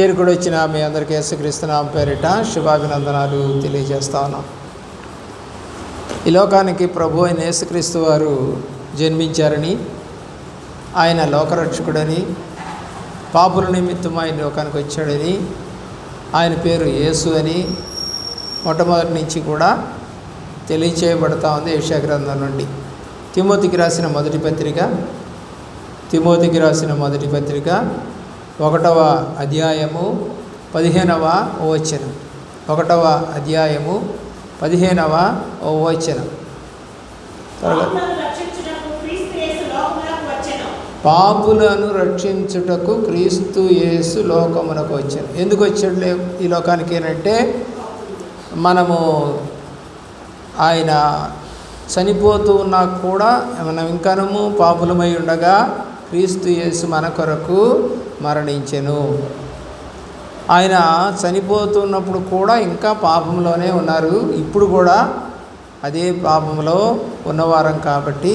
చేరుకుడు వచ్చిన మీ అందరికీ యేసుక్రీస్తునామ పేరిట శుభాభినందనాలు తెలియజేస్తా ఉన్నాం ఈ లోకానికి ప్రభు అయిన యేసుక్రీస్తు వారు జన్మించారని ఆయన లోకరక్షకుడని పాపుల నిమిత్తం ఆయన లోకానికి వచ్చాడని ఆయన పేరు యేసు అని మొట్టమొదటి నుంచి కూడా తెలియచేయబడతా ఉంది యశాగ్రంథం నుండి. తిమోతికి రాసిన మొదటి పత్రిక తిమోతికి రాసిన మొదటి పత్రిక ఒకటవ అధ్యాయము పదిహేనవ ఓవచనం ఒకటవ అధ్యాయము పదిహేనవ ఓవచనం పాపులను రక్షించుటకు క్రీస్తు యేసు లోకమునకు వచ్చాను ఎందుకు వచ్చాడు ఈ లోకానికి ఏంటంటే మనము ఆయన చనిపోతూ ఉన్నా కూడా మనం ఇంకనము పాపులమై ఉండగా క్రీస్తు యేసు మన కొరకు మరణించెను. ఆయన చనిపోతున్నప్పుడు కూడా ఇంకా పాపంలోనే ఉన్నారు. ఇప్పుడు కూడా అదే పాపంలో ఉన్నవారం కాబట్టి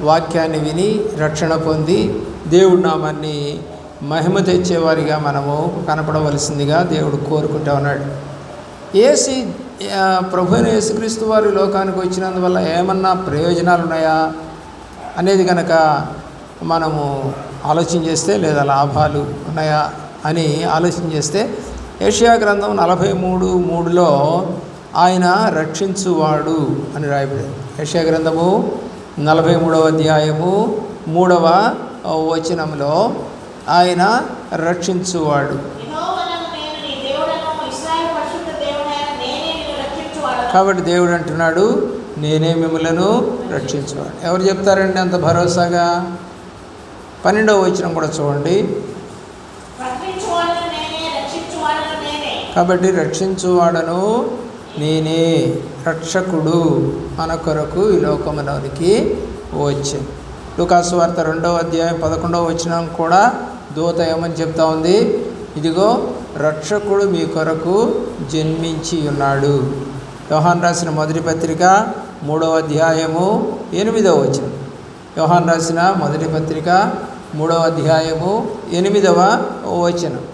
వాక్యాన్ని విని రక్షణ పొంది దేవుడి నామాన్ని మహిమ తెచ్చేవారిగా మనము కనపడవలసిందిగా దేవుడు కోరుకుంటా ఉన్నాడు. ఏసి ప్రభుని యేసుక్రీస్తు వారి లోకానికి వచ్చినందువల్ల ఏమన్నా ప్రయోజనాలు ఉన్నాయా అనేది కనుక మనము ఆలోచన చేస్తే లేదా లాభాలు ఉన్నాయా అని ఆలోచన చేస్తే ఏషియా గ్రంథం నలభై మూడు మూడులో ఆయన రక్షించువాడు అని రాయబడింది. ఏషియా గ్రంథము నలభై మూడవ అధ్యాయము మూడవ వచనంలో ఆయన రక్షించువాడు. కాబట్టి దేవుడు అంటున్నాడు నేనే మిమ్మలను రక్షించువాడు. ఎవరు చెప్తారండి అంత భరోసాగా? పన్నెండవ వచనం కూడా చూడండి. కాబట్టి రక్షించువాడను నేనే రక్షకుడు మన కొరకు ఈ లోకములోనికి వచ్చాను లుకాసు వార్త రెండవ అధ్యాయం పదకొండవ వచనం కూడా దూత ఏమని చెప్తా ఉంది? ఇదిగో రక్షకుడు మీ కొరకు జన్మించి ఉన్నాడు. యోహాన్ రాసిన మొదటి పత్రిక మూడవ అధ్యాయము ఎనిమిదవ వచనం. యోహాన్ రాసిన మొదటి పత్రిక మూడవ అధ్యాయము ఎనిమిదవ వచనం.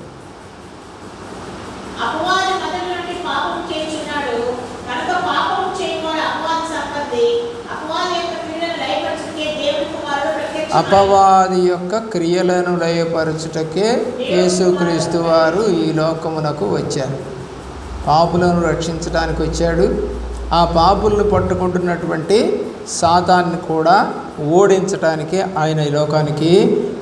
అపవాది యొక్క క్రియలను లయపరచుటకే యేసుక్రీస్తు వారు ఈ లోకమునకు వచ్చారు. పాపులను రక్షించడానికి వచ్చాడు. ఆ పాపులను పట్టుకుంటున్నటువంటి సాతాన్ని కూడా ఓడించటానికి ఆయన ఈ లోకానికి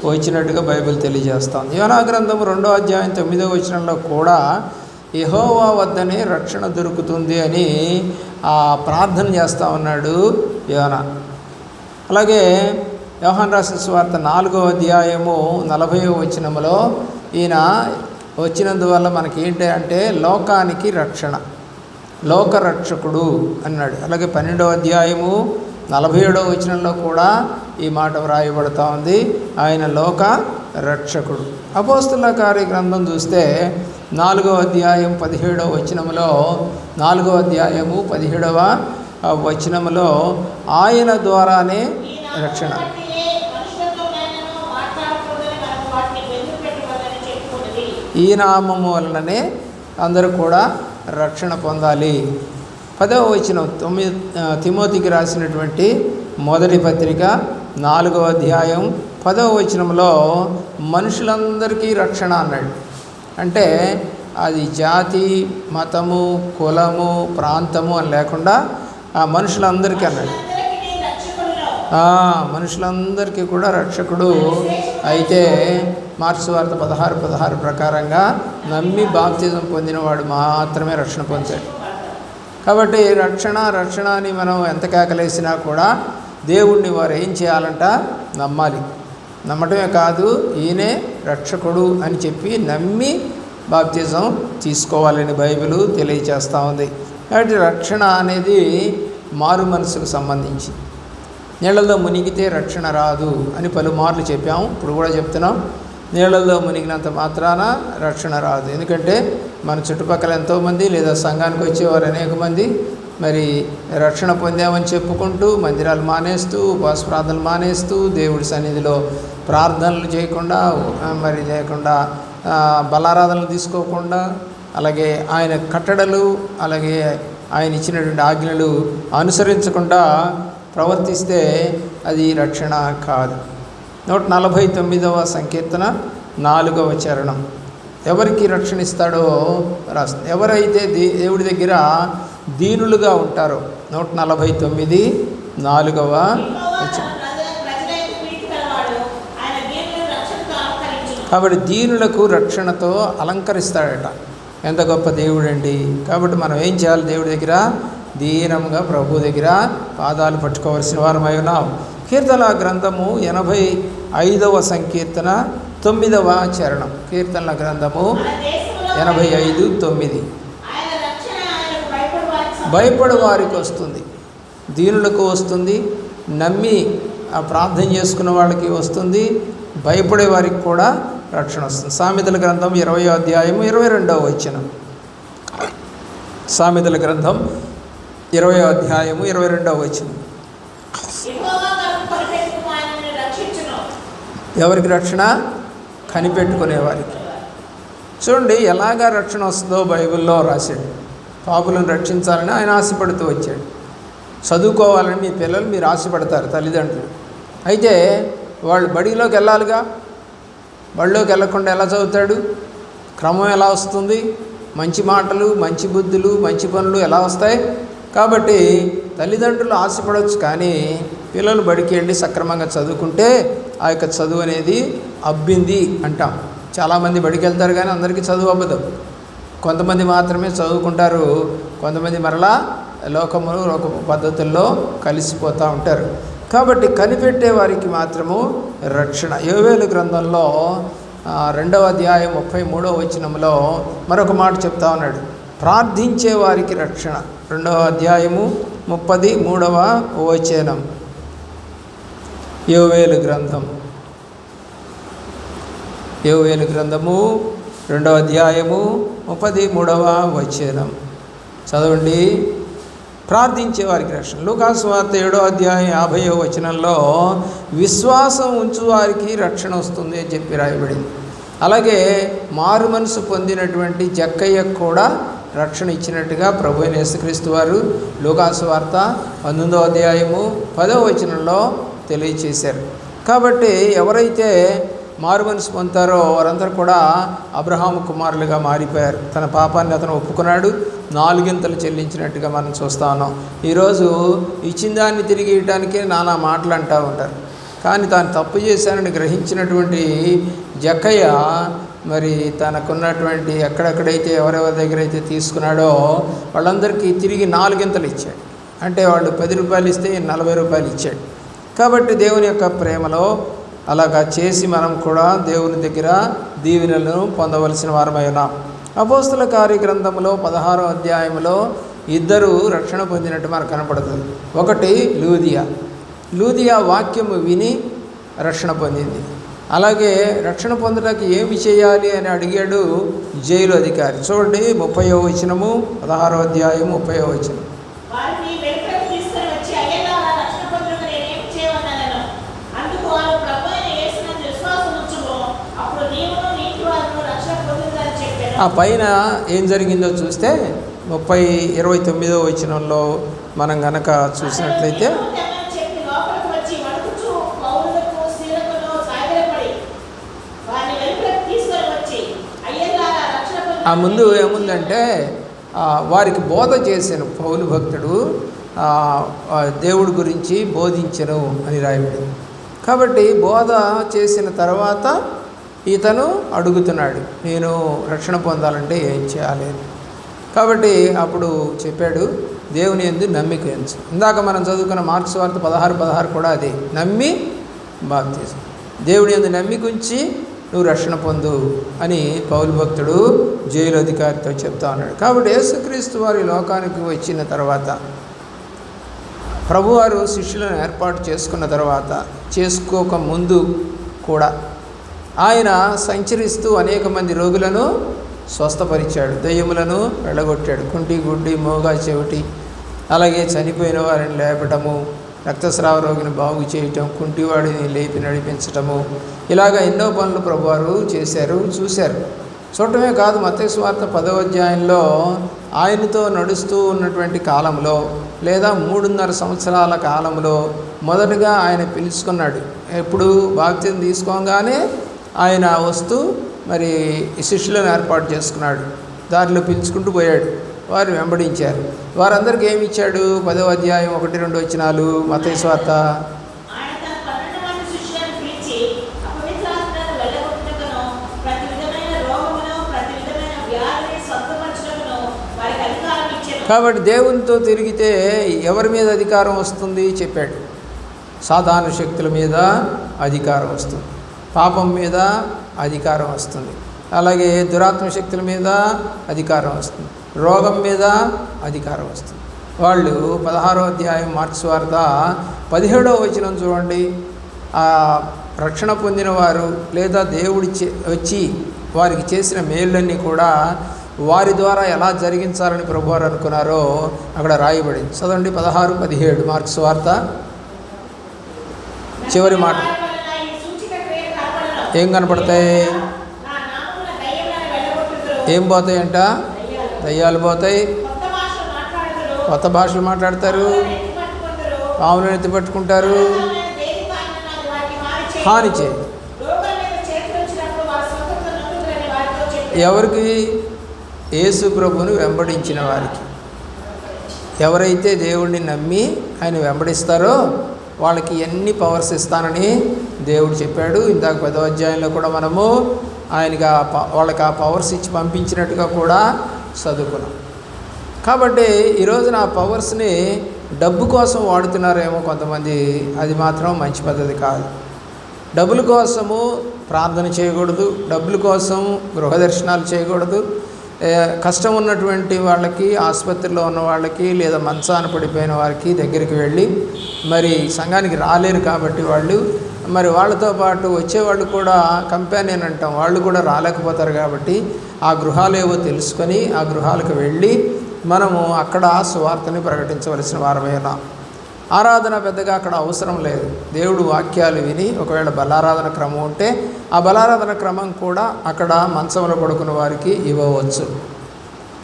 వచ్చినట్టుగా బైబిల్ తెలియజేస్తాం యోనా గ్రంథం రెండో అధ్యాయం తొమ్మిదో వచనంలో కూడా యహోవా వద్దనే రక్షణ దొరుకుతుంది అని ఆ ప్రార్థన చేస్తూ ఉన్నాడు యోనా. అలాగే యోహాన్ రాసిన స్వార్త నాలుగో అధ్యాయము నలభై వచనములో ఈయన వచ్చినందువల్ల మనకి ఏంటి అంటే లోకానికి రక్షణ లోకరక్షకుడు అన్నాడు. అలాగే పన్నెండవ అధ్యాయము నలభై ఏడవ వచనంలో కూడా ఈ మాట వ్రాయబడతా ఉంది. ఆయన లోక రక్షకుడు. అపోస్తుల కార్య గ్రంథం చూస్తే నాలుగో అధ్యాయం పదిహేడవ వచనములో నాలుగో అధ్యాయము పదిహేడవ వచనములో ఆయన ద్వారానే రక్షణ. ఈ నామము వలననే అందరూ కూడా రక్షణ పొందాలి. పదవ వచనం తొమ్మిది తిమోతికి రాసినటువంటి మొదటి పత్రిక నాలుగవ అధ్యాయం పదవ వచనంలో మనుషులందరికీ రక్షణ అన్నాడు. అంటే అది జాతి మతము కులము ప్రాంతము అని లేకుండా ఆ మనుషులందరికీ అన్నాడు. మనుషులందరికీ కూడా రక్షకుడు అయితే మార్క్స్ వార్త పదహారు పదహారు ప్రకారంగా నమ్మి బాప్తిజం పొందినవాడు మాత్రమే రక్షణ పొందాడు. కాబట్టి రక్షణ రక్షణ అని మనం ఎంత కేకలేసినా కూడా దేవుణ్ణి వారు ఏం చేయాలంట? నమ్మాలి. నమ్మటమే కాదు ఈయనే రక్షకుడు అని చెప్పి నమ్మి బాప్తిజం తీసుకోవాలని బైబిల్ తెలియచేస్తూ ఉంది. కాబట్టి రక్షణ అనేది మారు మనసుకు సంబంధించి. నీళ్ళలో మునిగితే రక్షణ రాదు అని పలుమార్లు చెప్పాము. ఇప్పుడు కూడా చెప్తున్నాం. నీళ్ళల్లో మునిగినంత మాత్రాన రక్షణ రాదు. ఎందుకంటే మన చుట్టుపక్కల ఎంతోమంది లేదా సంఘానికి వచ్చేవారు అనేక మంది మరి రక్షణ పొందామని చెప్పుకుంటూ మందిరాలు మానేస్తూ ఉపవాస ప్రార్థనలు మానేస్తూ దేవుడి సన్నిధిలో ప్రార్థనలు చేయకుండా మరి చేయకుండా బలారాధనలు తీసుకోకుండా అలాగే ఆయన కట్టడలు అలాగే ఆయన ఇచ్చినటువంటి ఆజ్ఞలు అనుసరించకుండా ప్రవర్తిస్తే అది రక్షణ కాదు. నూట నలభై తొమ్మిదవ సంకీర్తన నాలుగవ చరణం. ఎవరికి రక్షణ ఇస్తాడో రాస్తుంది ఎవరైతే దే దేవుడి దగ్గర దీనులుగా ఉంటారో నూట నలభై తొమ్మిది నాలుగవ కాబట్టి దీనులకు రక్షణతో అలంకరిస్తాడట. ఎంత గొప్ప దేవుడండి. కాబట్టి మనం ఏం చేయాలి? దేవుడి దగ్గర దీనంగా ప్రభు దగ్గర పాదాలు పట్టుకోవాల్సిన వారమై ఉన్నాం. కీర్తన గ్రంథము ఎనభై ఐదవ సంకీర్తన తొమ్మిదవ చరణం. కీర్తనల గ్రంథము ఎనభై ఐదు తొమ్మిది. భయపడు వారికి వస్తుంది. దీనులకు వస్తుంది. నమ్మి ఆ ప్రార్థన చేసుకున్న వాళ్ళకి వస్తుంది. భయపడే వారికి కూడా రక్షణ వస్తుంది. సామెతల గ్రంథం ఇరవై అధ్యాయం ఇరవై రెండవ వచనం. సామెతల గ్రంథం ఇరవై అధ్యాయము ఇరవై రెండవ వచనం. ఎవరికి రక్షణ? కనిపెట్టుకునేవారికి. చూడండి ఎలాగా రక్షణ వస్తుందో బైబిల్లో రాశాడు. పాపులను రక్షించాలని ఆయన ఆశపడుతూ వచ్చాడు. చదువుకోవాలని మీ పిల్లలు మీరు ఆశపడతారు తల్లిదండ్రులు. అయితే వాళ్ళు బడిలోకి వెళ్ళాలిగా? బడిలోకి వెళ్ళకుండా ఎలా చదువుతాడు? క్రమం ఎలా వస్తుంది? మంచి మాటలు మంచి బుద్ధులు మంచి పనులు ఎలా వస్తాయి? కాబట్టి తల్లిదండ్రులు ఆశపడవచ్చు కానీ పిల్లలు బడికి వెళ్ళి సక్రమంగా చదువుకుంటే ఆ యొక్క చదువు అనేది అబ్బింది అంటాం. చాలామంది బడికి వెళ్తారు కానీ అందరికీ చదువు అవ్వదు కొంతమంది మాత్రమే చదువుకుంటారు. కొంతమంది మరలా లోకములు లోక పద్ధతుల్లో కలిసిపోతూ ఉంటారు. కాబట్టి కనిపెట్టే వారికి మాత్రము రక్షణ. యోవేలు గ్రంథంలో రెండవ అధ్యాయం ముప్పై మూడవ వచనంలో మరొక మాట చెప్తా ఉన్నాడు. ప్రార్థించే వారికి రక్షణ. రెండవ అధ్యాయము ముప్పది మూడవ వచనం. యోవేలు గ్రంథం. యోవేలు గ్రంథము రెండవ అధ్యాయము ముప్పది మూడవ వచనం. చదవండి. ప్రార్థించే వారికి రక్షణ. లూకాసు వార్త ఏడో అధ్యాయం యాభైవ వచనంలో విశ్వాసం ఉంచు వారికి రక్షణ వస్తుంది అని చెప్పి రాయబడింది. అలాగే మారు మనసు పొందినటువంటి జక్కయ్యకు కూడా రక్షణ ఇచ్చినట్టుగా ప్రభు యేసుక్రీస్తు వారు లూకాసు వార్త పంతొమ్మిదో అధ్యాయము పదవ వచనంలో తెలియచేశారు. కాబట్టి ఎవరైతే మారు మనసు పొందుతారో వారందరూ కూడా అబ్రహాము కుమారులుగా మారిపోయారు. తన పాపాన్ని అతను ఒప్పుకున్నాడు. నాలుగింతలు చెల్లించినట్టుగా మనం చూస్తా ఉన్నాం. ఈరోజు ఇచ్చిన దాన్ని తిరిగి ఇవ్వడానికి నానా మాటలు అంటూ ఉంటారు. కానీ తాను తప్పు చేశానని గ్రహించినటువంటి జక్కయ్య మరి తనకున్నటువంటి ఎక్కడెక్కడైతే ఎవరెవరి దగ్గర అయితే తీసుకున్నాడో వాళ్ళందరికీ తిరిగి నాలుగింతలు ఇచ్చాడు. అంటే వాళ్ళు పది రూపాయలు ఇస్తే నలభై రూపాయలు ఇచ్చాడు. కాబట్టి దేవుని యొక్క ప్రేమలో అలాగా చేసి మనం కూడా దేవుని దగ్గర దీవెనలను పొందవలసిన వారమై ఉన్నాం. అపోస్తుల కార్యగ్రంథంలో పదహారో అధ్యాయంలో ఇద్దరు రక్షణ పొందినట్టు మనకు కనపడుతుంది. ఒకటి లూదియా. లూదియా వాక్యము విని రక్షణ పొందింది. అలాగే రక్షణ పొందడానికి ఏమి చేయాలి అని అడిగాడు జైలు అధికారి. చూడండి ముప్పయో వచనము పదహారో అధ్యాయం ముప్పయో వచనం వారిని వెలుపలకు తీసుకొని వచ్చి అయ్యలారా రక్షణ పొందుటకు నేనేం చేయవలనను. అందుకు వారు ప్రభు అయిన యేసునందు విశ్వాసం ఉంచుము. అప్పుడు నీవును నీ ఇంటి వారును రక్షణ పొందుతారని చెప్పాను. ఆ పైన ఏం జరిగిందో చూస్తే ముప్పై ఇరవై తొమ్మిదో వచనంలో మనం గనక చూసినట్లయితే ఆ ముందు ఏముందంటే వారికి బోధ చేశాను పౌలు భక్తుడు దేవుడి గురించి బోధించను అని రాయబడింది. కాబట్టి బోధ చేసిన తర్వాత ఇతను అడుగుతున్నాడు నేను రక్షణ పొందాలంటే ఏం చేయాలి? కాబట్టి అప్పుడు చెప్పాడు దేవుని ఎందు నమ్మిక ఎంచు ఇందాక మనం చదువుకున్న మార్క్స్ వార్త పదహారు పదహారు కూడా అదే నమ్మి బాప్తీసం దేవుని ఎందు నమ్మిక ఉంచి నువ్వు రక్షణ పొందు అని పౌలు భక్తుడు జైలు అధికారితో చెప్తా ఉన్నాడు. కాబట్టి యేసుక్రీస్తు వారి లోకానికి వచ్చిన తర్వాత ప్రభువారు శిష్యులను ఏర్పాటు చేసుకున్న తర్వాత చేసుకోక ముందు కూడా ఆయన సంచరిస్తూ అనేక మంది రోగులను స్వస్థపరిచాడు దయ్యములను వెళ్ళగొట్టాడు. కుంటి గుడ్డి మోగా చెవిటి అలాగే చనిపోయిన వారిని లేపటము రక్తస్రావ రోగిని బాగు చేయటం కుంటివాడిని లేపి నడిపించటము ఇలాగ ఎన్నో పనులు ప్రభువారు చేశారు చూశారు. చూడటమే కాదు మతేశ్వార్త స్వార్థ పదవ అధ్యాయంలో ఆయనతో నడుస్తూ ఉన్నటువంటి కాలంలో లేదా మూడున్నర సంవత్సరాల కాలంలో మొదటగా ఆయన పిలుచుకున్నాడు. ఎప్పుడు బాప్తిని తీసుకోగానే ఆయన వస్తూ మరి శిష్యులను ఏర్పాటు చేసుకున్నాడు. దారిలో పిలుచుకుంటూ పోయాడు. వారు వెంబడించారు. వారందరికీ ఏమి ఇచ్చాడు? పదవ అధ్యాయం ఒకటి రెండు వచ్చినాలు మతయ్య స్వార్థ కాబట్టి దేవునితో తిరిగితే ఎవరి మీద అధికారం వస్తుంది? చెప్పాడు. సాధారణ శక్తుల మీద అధికారం వస్తుంది. పాపం మీద అధికారం వస్తుంది. అలాగే దురాత్మ శక్తుల మీద అధికారం వస్తుంది. రోగం మీద అధికారం వస్తుంది. వాళ్ళు పదహారో అధ్యాయం మార్క్స్ వార్త పదిహేడవ వచనం చూడండి. ఆ రక్షణ పొందిన వారు లేదా దేవుడి వచ్చి వారికి చేసిన మేళ్ళన్నీ కూడా వారి ద్వారా ఎలా జరిగించాలని ప్రభువారు అనుకున్నారో అక్కడ రాయబడింది. చదవండి పదహారు పదిహేడు మార్క్స్ వార్త. చివరి మాట. ఏం కనపడతాయి? ఏం పోతాయంట దయ్యాలు పోతాయి. కొత్త భాషలు మాట్లాడతారు. పాములను ఎత్తి పట్టుకుంటారు. హాని చేయి ఎవరికి? యేసు ప్రభుని వెంబడించిన వారికి. ఎవరైతే దేవుణ్ణి నమ్మి ఆయన వెంబడిస్తారో వాళ్ళకి ఎన్ని పవర్స్ ఇస్తానని దేవుడు చెప్పాడు. ఇందాక పదో అధ్యాయంలో కూడా మనము ఆయనకి ఆ ప- వాళ్ళకి ఆ పవర్స్ ఇచ్చి పంపించినట్టుగా కూడా చదువుకున్నాం. కాబట్టి ఈరోజు ఆ పవర్స్ని డబ్బు కోసం వాడుతున్నారేమో కొంతమంది అది మాత్రం మంచి పద్ధతి కాదు. డబ్బుల కోసము ప్రార్థన చేయకూడదు డబ్బుల కోసం గృహ దర్శనాలు చేయకూడదు కష్టం ఉన్నటువంటి వాళ్ళకి ఆసుపత్రిలో ఉన్న వాళ్ళకి లేదా మంచాన పడిపోయిన వారికి దగ్గరికి వెళ్ళి మరి సంఘానికి రాలేరు కాబట్టి వాళ్ళు మరి వాళ్ళతో పాటు వచ్చేవాళ్ళు కూడా కంపానియన్ అంటాం. వాళ్ళు కూడా రాలేకపోతారు కాబట్టి ఆ గృహాలు ఏవో తెలుసుకొని ఆ గృహాలకు వెళ్ళి మనము అక్కడ సువార్తని ప్రకటించవలసిన వారమే ఉన్నాం ఆరాధన పెద్దగా అక్కడ అవసరం లేదు. దేవుడు వాక్యాలు విని ఒకవేళ బలారాధన క్రమం ఉంటే ఆ బలారాధన క్రమం కూడా అక్కడ మంచంలో పడుకున్న వారికి ఇవ్వవచ్చు.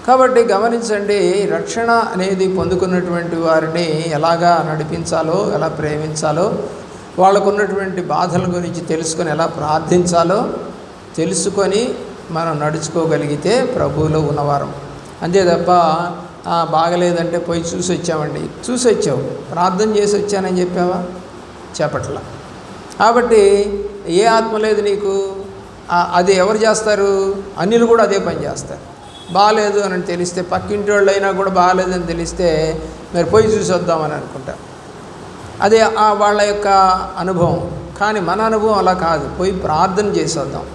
కాబట్టి గమనించండి రక్షణ అనేది పొందుకున్నటువంటి వారిని ఎలాగా నడిపించాలో ఎలా ప్రేమించాలో వాళ్ళకు ఉన్నటువంటి బాధల గురించి తెలుసుకొని ఎలా ప్రార్థించాలో తెలుసుకొని మనం నడుచుకోగలిగితే ప్రభువులో ఉన్నవారం. అంతే తప్ప బాగలేదంటే పోయి చూసి వచ్చామండి. చూసి వచ్చావు? ప్రార్థన చేసి వచ్చానని చెప్పావా? చెప్పట్లా కాబట్టి ఏ ఆత్మ లేదు నీకు? అది ఎవరు చేస్తారు? అన్నిలు కూడా అదే పని చేస్తారు. బాగాలేదు అని తెలిస్తే పక్కింటి వాళ్ళు అయినా కూడా బాగాలేదని తెలిస్తే మరి పోయి చూసి వద్దామని అనుకుంటారు అదే వాళ్ళ యొక్క అనుభవం. కానీ మన అనుభవం అలా కాదు. పోయి ప్రార్థన చేసి వద్దాం.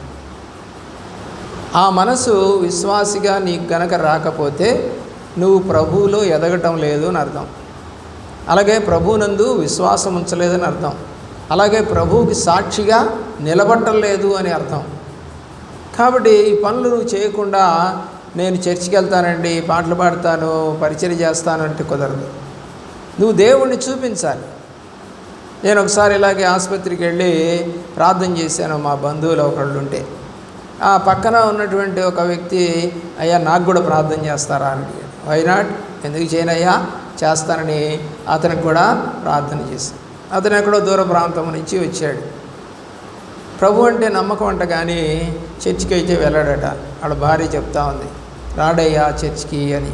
ఆ మనసు విశ్వాసిగా నీకు గనక రాకపోతే నువ్వు ప్రభువులో ఎదగటం లేదు అని అర్థం. అలాగే ప్రభునందు విశ్వాసం ఉంచలేదని అర్థం. అలాగే ప్రభువుకి సాక్షిగా నిలబడటం లేదు అని అర్థం. కాబట్టి ఈ పనులు నువ్వు చేయకుండా నేను చర్చికి వెళ్తానండి పాటలు పాడతాను పరిచయం చేస్తాను అంటే కుదరదు. నువ్వు దేవుణ్ణి చూపించాలి. నేను ఒకసారి ఇలాగే ఆసుపత్రికి వెళ్ళి ప్రార్థన చేశాను మా బంధువులు ఒకళ్ళు ఉంటే. ఆ పక్కన ఉన్నటువంటి ఒక వ్యక్తి అయ్యా నాకు కూడా ప్రార్థన చేస్తారా? అని వైనాట్ ఎందుకు చేయనయ్యా? చేస్తానని అతనికి కూడా ప్రార్థన చేశాను అతను ఎక్కడో దూర ప్రాంతం నుంచి వచ్చాడు. ప్రభు అంటే నమ్మకం అంట కానీ చర్చికి అయితే వెళ్ళాడట. వాళ్ళ భార్య చెప్తా ఉంది. రాడయ్యా చర్చికి అని.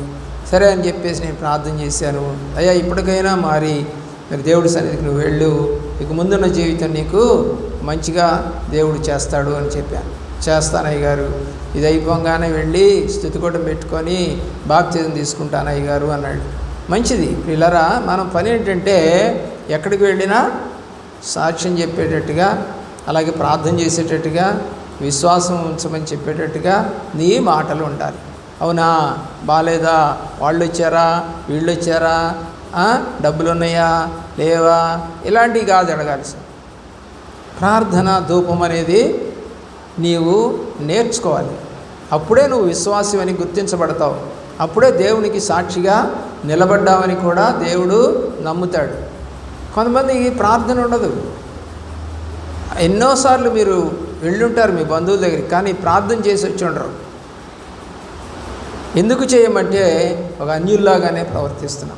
సరే అని చెప్పేసి నేను ప్రార్థన చేశాను. అయ్యా ఇప్పటికైనా మారి మరి దేవుడి సన్నిధికి నువ్వు వెళ్ళు. ఇక ముందున్న జీవితం నీకు మంచిగా దేవుడు చేస్తాడు అని చెప్పాను. చేస్తానయ్య గారు. ఇది అయిపోగానే వెళ్ళి స్థుతికోట పెట్టుకొని బాప్తిజం తీసుకుంటాను అయ్యగారు అన్నాడు. మంచిది పిల్లరా మనం పని ఏంటంటే ఎక్కడికి వెళ్ళినా సాక్ష్యం చెప్పేటట్టుగా అలాగే ప్రార్థన చేసేటట్టుగా విశ్వాసం ఉంచమని చెప్పేటట్టుగా నీ మాటలు ఉండాలి. అవునా? బాలేదా? వాళ్ళు వచ్చారా వీళ్ళు వచ్చారా డబ్బులు ఉన్నాయా లేవా? ఇలాంటివి కాదు అడగాల్సి ప్రార్థన ధూపం అనేది నీవు నేర్చుకోవాలి. అప్పుడే నువ్వు విశ్వాసం అని గుర్తించబడతావు. అప్పుడే దేవునికి సాక్షిగా నిలబడ్డావని కూడా దేవుడు నమ్ముతాడు. కొంతమంది ప్రార్థన ఉండదు. ఎన్నోసార్లు మీరు వెళ్ళుంటారు మీ బంధువుల దగ్గరికి కానీ ప్రార్థన చేసి వచ్చి ఉండరు. ఎందుకు చేయమంటే ఒక అన్యుల్లాగానే ప్రవర్తిస్తున్నాం.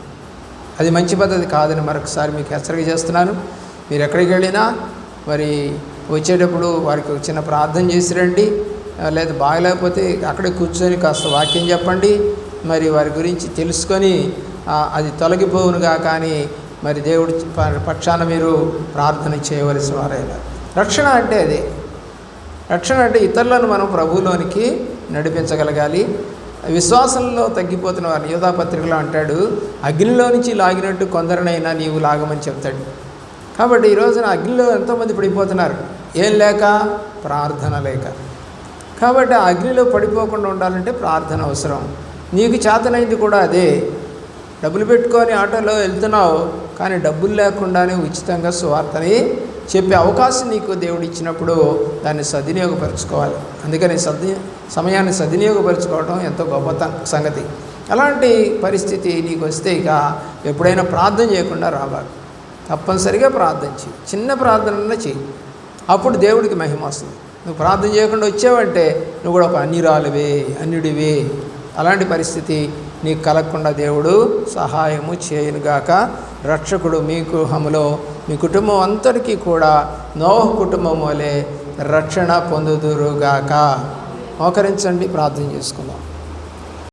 అది మంచి పద్ధతి కాదని మరొకసారి మీకు హెచ్చరిక చేస్తున్నాను. మీరు ఎక్కడికి వెళ్ళినా మరి వచ్చేటప్పుడు వారికి చిన్న ప్రార్థన చేసి రండి. లేదా బాగలేకపోతే అక్కడే కూర్చొని కాస్త వాక్యం చెప్పండి. మరి వారి గురించి తెలుసుకొని అది తొలగిపోవునుగా కానీ మరి దేవుడి ప- పక్షాన మీరు ప్రార్థన చేయవలసిన వారైనా. రక్షణ అంటే అదే. రక్షణ అంటే ఇతరులను మనం ప్రభువులోనికి నడిపించగలగాలి. విశ్వాసంలో తగ్గిపోతున్న వారిని యోధాపత్రికలో అంటాడు అగ్నిలో నుంచి లాగినట్టు కొందరినైనా నీవు లాగమని చెప్తాడు. కాబట్టి ఈ రోజున అగ్నిలో ఎంతోమంది పడిపోతున్నారు. ఏం లేక? ప్రార్థన లేక. కాబట్టి ఆ అగ్నిలో పడిపోకుండా ఉండాలంటే ప్రార్థన అవసరం. నీకు చేతనైంది కూడా అదే. డబ్బులు పెట్టుకొని ఆటోలో వెళ్తున్నావు కానీ డబ్బులు లేకుండానే ఉచితంగా సువార్తని చెప్పే అవకాశం నీకు దేవుడు ఇచ్చినప్పుడు దాన్ని సద్వినియోగపరచుకోవాలి. అందుకని సద్వి సమయాన్ని సద్వినియోగపరచుకోవడం ఎంతో గొప్ప సంగతి. అలాంటి పరిస్థితి నీకు వస్తే ఇక ఎప్పుడైనా ప్రార్థన చేయకుండా రావాలి. తప్పనిసరిగా ప్రార్థన చేయి చిన్న ప్రార్థన చెయ్యి. అప్పుడు దేవుడికి మహిమ వస్తుంది. నువ్వు ప్రార్థన చేయకుండా వచ్చావంటే నువ్వు కూడా ఒక అన్నిరాలువే అన్యుడివే. అలాంటి పరిస్థితి నీకు కలగకుండా దేవుడు సహాయము చేయనుగాక రక్షకుడు మీ గృహములో మీ కుటుంబం అంతటికీ కూడా నోహ కుటుంబం వలె రక్షణ పొందుదురుగాక. మోకరించండి ప్రార్థన చేసుకుందాం.